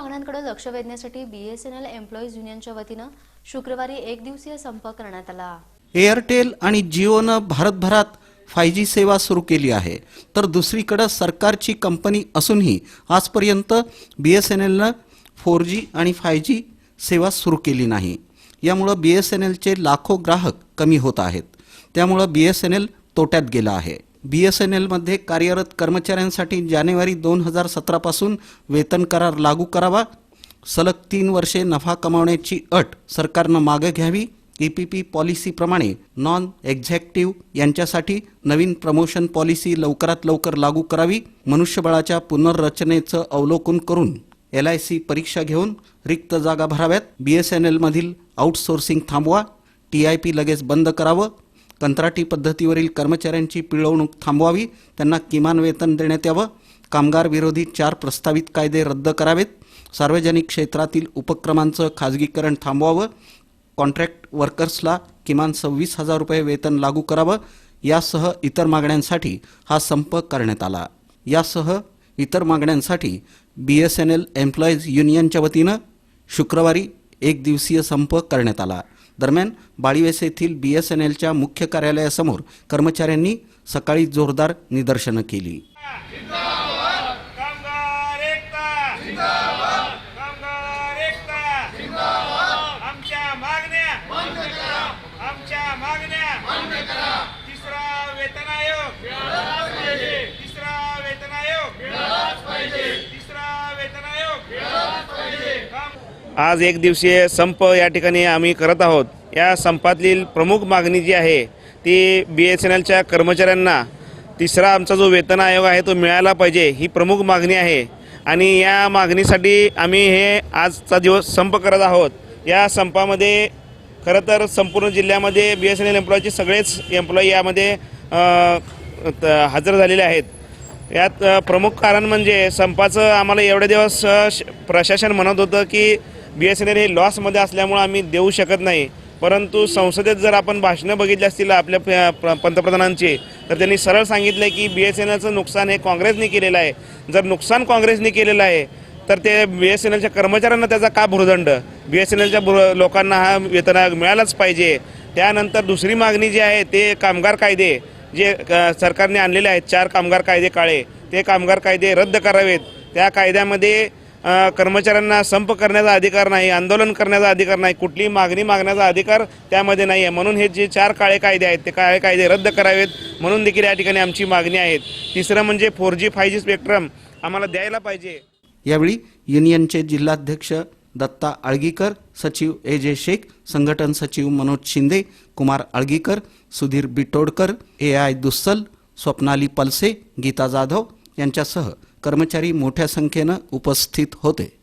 मागण्यांकडे लक्ष वेधण्यासाठी बीएसएनएल एम्प्लॉईज युनियनच्या वतीनं शुक्रवारी एक दिवसीय संप करण्यात आला. एअरटेल आणि जिओनं भारतभरात फाय जी सेवा सुरू केली आहे. तर दुसरीकडं सरकारची कंपनी असूनही आजपर्यंत बी एस एन एलनं फोर जी आणि फाय जी सेवा सुरू केली नाही. यामुळं बी एस एन एलचे लाखो ग्राहक कमी होत आहेत. त्यामुळं बी एस एन एल तोट्यात गेलं आहे. बी एस एन एलमध्ये कार्यरत कर्मचाऱ्यांसाठी जानेवारी दोन हजार सतरापासून वेतन करार लागू करावा. सलग तीन वर्षे नफा कमावण्याची अट सरकारनं मागे घ्यावी. ई पी पी पॉलिसीप्रमाणे नॉन एक्झॅक्टिव्ह यांच्यासाठी नवीन प्रमोशन पॉलिसी लवकरात लवकर लागू करावी. मनुष्यबळाच्या पुनर्रचनेचं अवलोकन करून एल आय सी परीक्षा घेऊन रिक्त जागा भराव्यात. बी एस एन एलमधील आउटसोर्सिंग थांबवा. टी आय पी लगेच बंद करावं. कंत्राटी पद्धतीवरील कर्मचाऱ्यांची पिळवणूक थांबवावी त्यांना किमान वेतन देण्यात यावं कामगार विरोधी चार प्रस्तावित कायदे रद्द करावेत सार्वजनिक क्षेत्रातील उपक्रमांचं खाजगीकरण थांबवावं कॉन्ट्रॅक्ट वर्कर्सला किमान सव्वीस हजार रुपये वेतन लागू करावं यासह इतर मागण्यांसाठी हा संप करण्यात आला. यासह इतर मागण्यांसाठी B S N L employees युनियनच्या वतीनं शुक्रवारी एक दिवसीय संप करण्यात आला. दरम्यान बाळीवेस येथील बी एस एन एलच्या मुख्य कार्यालयासमोर कर्मचाऱ्यांनी सकाळी जोरदार निदर्शनं केली कामगार एकता जिंदाबाद कामगार एकता जिंदाबाद आमच्या मागण्या आमच्या मागण्या तिसरा वेतन आयोग तिसरा वेतन आयोग तिसरा वेतन आयोग काम- आज एक दिवसीय संप या ठिकाणी आम्ही करत आहोत. या संपातील प्रमुख मागणी जी आहे ती बी एस एन एलच्या कर्मचाऱ्यांना तिसरा आमचा जो वेतन आयोग आहे तो मिळाला पाहिजे ही प्रमुख मागणी आहे. आणि या मागणीसाठी आम्ही हे आजचा दिवस संप करत आहोत. या संपामध्ये खरं तर संपूर्ण जिल्ह्यामध्ये बी एस एन एल एम्प्लॉईचे सगळेच एम्प्लॉई यामध्ये त- हजर झालेले आहेत. यात प्रमुख कारण म्हणजे संपाचं आम्हाला एवढे दिवस श- प्रशासन म्हणत होतं की बी एस एन एल हे लॉसमध्ये असल्यामुळं आम्ही देऊ शकत नाही. परंतु संसदेत जर आपण भाषणं बघितली असतील आपल्या प- प- तर त्यांनी सरळ सांगितलं की बी एस एन एलचं नुकसान हे काँग्रेसने केलेलं आहे. जर नुकसान काँग्रेसने केलेलं आहे तर ते बी एस एन एलच्या कर्मचाऱ्यांना त्याचा का भुर्दंड? बी एस एन एलच्या लोकांना हा वेतन मिळालाच पाहिजे. त्यानंतर दुसरी मागणी जी आहे ते कामगार कायदे जे सरकारने आणलेले आहेत चार कामगार कायदे काळे. ते कामगार कायदे रद्द करावेत. त्या कायद्यामध्ये कर्मचाऱ्यांना संप करण्याचा अधिकार नाही आंदोलन करण्याचा अधिकार नाही कुठलीही मागणी मागण्याचा अधिकार त्यामध्ये नाही आहे म्हणून हे जे चार काळे कायदे आहेत ते काळे कायदे रद्द करावेत. म्हणून देखील या ठिकाणी आमची मागणी आहे तिसरं म्हणजे four G five G spectrum आम्हाला द्यायला पाहिजे. यावेळी युनियनचे जिल्हाध्यक्ष दत्ता आळगीकर सचिव ए जे शेख संघटन सचिव मनोज शिंदे कुमार आळगीकर सुधीर बिटोडकर ए आय दुस्सल स्वप्नाली पलसे गीता जाधव यांच्यासह कर्मचारी मोठ्या संख्येनं उपस्थित होते.